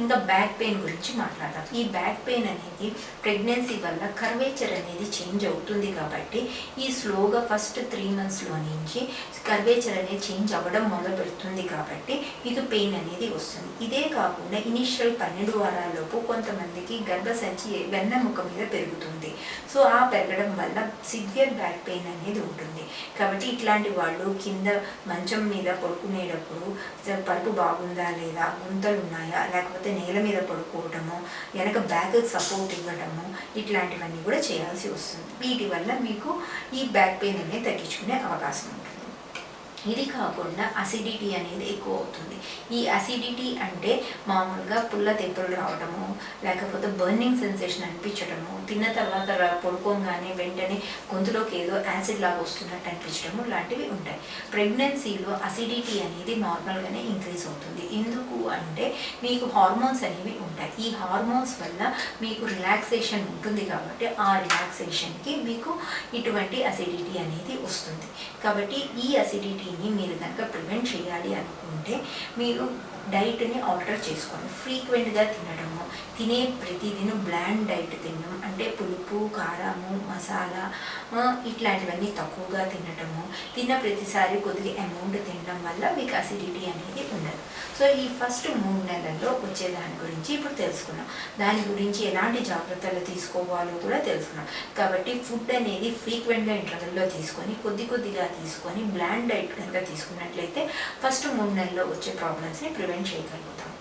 ఇంకా back pain గురించి మాట్లాడదాం ఈ బ్యాక్ పెయిన్ అనేది ప్రెగ్నెన్సీ వల్ల కర్వేచర్ అనేది చేంజ్ అవుతుంది కాబట్టి ఈ స్లోగా ఫస్ట్ త్రీ మంత్స్లో నుంచి కర్వేచర్ అనేది చేంజ్ అవ్వడం మొదలు పెడుతుంది కాబట్టి మీకు పెయిన్ అనేది వస్తుంది. ఇదే కాకుండా ఇనిషియల్ పన్నెండు వారాలలోపు కొంతమందికి గర్భసంచి వెన్నెముక మీద పెరుగుతుంది. సో ఆ పెరగడం వల్ల సివియర్ బ్యాక్ పెయిన్ అనేది ఉంటుంది. కాబట్టి ఇట్లాంటి వాళ్ళు కింద మంచం మీద పడుకునేటప్పుడు పరుపు బాగుందా లేదా? గుంతలు ఉన్నాయా? లేకపోతే నేల మీద పడుకోవటము వెనక బ్యాక్ సపోర్ట్ ఇవ్వటము ఇట్లాంటివన్నీ కూడా చేయాల్సి వస్తుంది. వీటి వల్ల మీకు ఈ బ్యాక్ పెయిన్ అనేది తగ్గించుకునే అవకాశం ఉంటుంది. ఇది కాకుండా అసిడిటీ అనేది ఎక్కువ అవుతుంది ఈ అసిడిటీ అంటే మామూలుగా పుల్ల తెప్పులు రావడము లేకపోతే బర్నింగ్ సెన్సేషన్ అనిపించడము తిన్న తర్వాత పడుకోగానే వెంటనే గొంతులోకి ఏదో యాసిడ్ లాగా వస్తున్నట్టు అనిపించడము లాంటివి ఉంటాయి. ప్రెగ్నెన్సీలో అసిడిటీ అనేది నార్మల్గానే ఇంక్రీజ్ అవుతుంది. ఎందుకు అంటే మీకు హార్మోన్స్ అనేవి ఉంటాయి. ఈ హార్మోన్స్ వల్ల మీకు రిలాక్సేషన్ ఉంటుంది కాబట్టి ఆ రిలాక్సేషన్కి మీకు ఇటువంటి అసిడిటీ అనేది వస్తుంది. కాబట్టి ఈ అసిడిటీని మీరు కనుక ప్రివెంట్ చేయాలి అనుకుంటే మీరు డైట్ని ఆల్టర్ చేసుకోండి. ఫ్రీక్వెంట్గా తినడము తినే ప్రతిదిన బ్లాండ్ డైట్ తినడం కారము మసాలా ఇట్లాంటివన్నీ తక్కువగా తినటము తిన్న ప్రతిసారి కొద్దిగా అమౌంట్ తినడం వల్ల మీకు అసిడిటీ అనేది ఉండదు. సో ఈ ఫస్ట్ మూడు నెలల్లో వచ్చే దాని గురించి ఇప్పుడు తెలుసుకున్నాం. దాని గురించి ఎలాంటి జాగ్రత్తలు తీసుకోవాలో కూడా తెలుసుకున్నాం. కాబట్టి ఫుడ్ అనేది ఫ్రీక్వెంట్గా ఇంటర్వెల్లో తీసుకొని కొద్ది కొద్దిగా తీసుకొని బ్లాండ్ డైట్ కనుక తీసుకున్నట్లయితే ఫస్ట్ మూడు నెలల్లో వచ్చే ప్రాబ్లమ్స్ని ప్రివెంట్ చేయగలుగుతాం.